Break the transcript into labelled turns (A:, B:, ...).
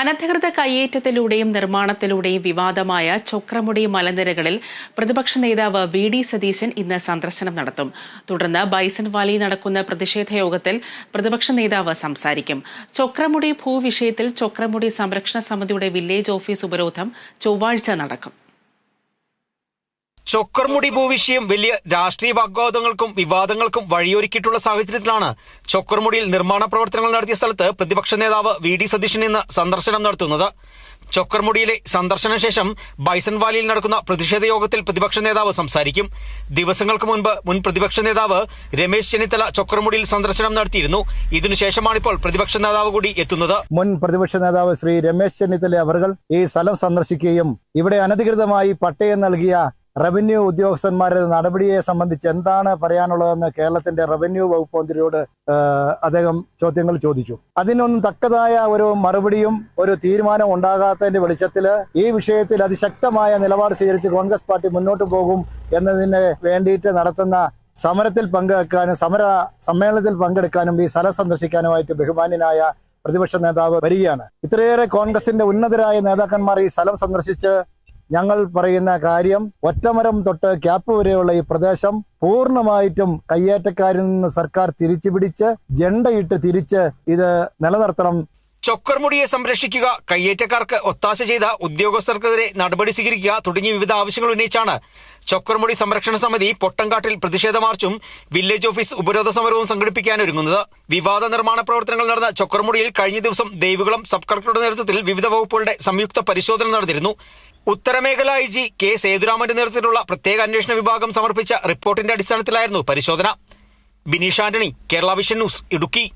A: അനധികൃത കയ്യേറ്റത്തിലൂടെയും നിർമ്മാണത്തിലൂടെയും വിവാദമായ ചൊക്രമുടി മലനിരകളിൽ പ്രതിപക്ഷ നേതാവ് വി ഡി സതീശൻ ഇന്ന് സന്ദർശനം നടത്തും തുടർന്ന് ബൈസൺ വാലി നടക്കുന്ന പ്രതിഷേധ യോഗത്തിൽ പ്രതിപക്ഷ നേതാവ് സംസാരിക്കും ചൊക്രമുടി ഭൂവിഷയത്തിൽ ചൊക്രമുടി സംരക്ഷണ സമിതിയുടെ വില്ലേജ് ഓഫീസ് ഉപരോധം ചൊവ്വാഴ്ച നടക്കും
B: ചൊക്കർമുടി ഭൂവിഷയം വലിയ രാഷ്ട്രീയ വാഗ്വാദങ്ങൾക്കും വിവാദങ്ങൾക്കും വഴിയൊരുക്കിയിട്ടുള്ള സാഹചര്യത്തിലാണ് ചൊക്കർമുടിയിൽ നിർമ്മാണ പ്രവർത്തനങ്ങൾ നടത്തിയ സ്ഥലത്ത് പ്രതിപക്ഷ നേതാവ് വി ഡി സതീശൻ ഇന്ന് സന്ദർശനം നടത്തുന്നത് ചൊക്കർമുടിയിലെ സന്ദർശന ശേഷം ബൈസൺ വാലിയിൽ നടക്കുന്ന പ്രതിഷേധ യോഗത്തിൽ പ്രതിപക്ഷ നേതാവ് സംസാരിക്കും ദിവസങ്ങൾക്ക് മുൻപ് മുൻ പ്രതിപക്ഷ നേതാവ് രമേശ് ചെന്നിത്തല ചൊക്കർമുടിയിൽ സന്ദർശനം നടത്തിയിരുന്നു ഇതിനുശേഷമാണ് ഇപ്പോൾ പ്രതിപക്ഷ നേതാവ് കൂടി എത്തുന്നത്
C: മുൻ പ്രതിപക്ഷ നേതാവ് ശ്രീ രമേശ് ചെന്നിത്തല അവർ ഈ സ്ഥലം സന്ദർശിക്കുകയും ഇവിടെ അനധികൃതമായി പട്ടയം നൽകിയ റവന്യൂ ഉദ്യോഗസ്ഥന്മാരുടെ നടപടിയെ സംബന്ധിച്ച് എന്താണ് പറയാനുള്ളതെന്ന് കേരളത്തിന്റെ റവന്യൂ വകുപ്പ് മന്ത്രിയോട് അദ്ദേഹം ചോദ്യങ്ങൾ ചോദിച്ചു അതിനൊന്നും തക്കതായ ഒരു മറുപടിയും ഒരു തീരുമാനം ഉണ്ടാകാത്തതിന്റെ വെളിച്ചത്തില് ഈ വിഷയത്തിൽ അതിശക്തമായ നിലപാട് സ്വീകരിച്ച് കോൺഗ്രസ് പാർട്ടി മുന്നോട്ട് പോകും എന്നതിന് വേണ്ടിയിട്ട് നടത്തുന്ന സമരത്തിൽ പങ്കെടുക്കാനും സമര സമ്മേളനത്തിൽ പങ്കെടുക്കാനും ഈ സ്ഥലം സന്ദർശിക്കാനുമായിട്ട് ബഹുമാന്യനായ പ്രതിപക്ഷ നേതാവ് വരികയാണ് ഇത്രയേറെ കോൺഗ്രസിന്റെ ഉന്നതരായ നേതാക്കന്മാർ ഈ സ്ഥലം സന്ദർശിച്ച് ഞങ്ങൾ പറയുന്ന കാര്യം ഒറ്റമരം തൊട്ട് ക്യാപ്പ് വരെയുള്ള ഈ പ്രദേശം പൂർണ്ണമായിട്ടും കയ്യേറ്റക്കാരിൽ നിന്ന് സർക്കാർ തിരിച്ചു പിടിച്ച് ജണ്ടയിട്ട് തിരിച്ച് ഇത് നിലനിർത്തണം
B: ചൊക്കർമുടിയെ സംരക്ഷിക്കുക കയ്യേറ്റക്കാർക്ക് ഒത്താശ ചെയ്ത ഉദ്യോഗസ്ഥർക്കെതിരെ നടപടി സ്വീകരിക്കുക തുടങ്ങിയ വിവിധ ആവശ്യങ്ങൾ ഉന്നയിച്ചാണ് ചൊക്കർമുടി സംരക്ഷണ സമിതി പൊട്ടംകാട്ടിൽ പ്രതിഷേധ മാർച്ചും വില്ലേജ് ഓഫീസ് ഉപരോധ സമരവും സംഘടിപ്പിക്കാനൊരുങ്ങുന്നത് വിവാദ നിർമ്മാണ പ്രവർത്തനങ്ങൾ നടന്ന ചൊക്കർമുടിയിൽ കഴിഞ്ഞ ദിവസം ദേവികുളം സബ് കളക്ടറുടെ നേതൃത്വത്തിൽ വിവിധ വകുപ്പുകളുടെ സംയുക്ത പരിശോധന നടന്നിരുന്നു ഉത്തരമേഖല ഐ ജി കെ സേതുരാമന്റെ നേതൃത്വത്തിലുള്ള പ്രത്യേക അന്വേഷണ വിഭാഗം സമർപ്പിച്ച റിപ്പോർട്ടിന്റെ അടിസ്ഥാനത്തിലായിരുന്നു പരിശോധന ബിനീഷ് ആന്റണി കേരള വിഷൻ ന്യൂസ് ഇടുക്കി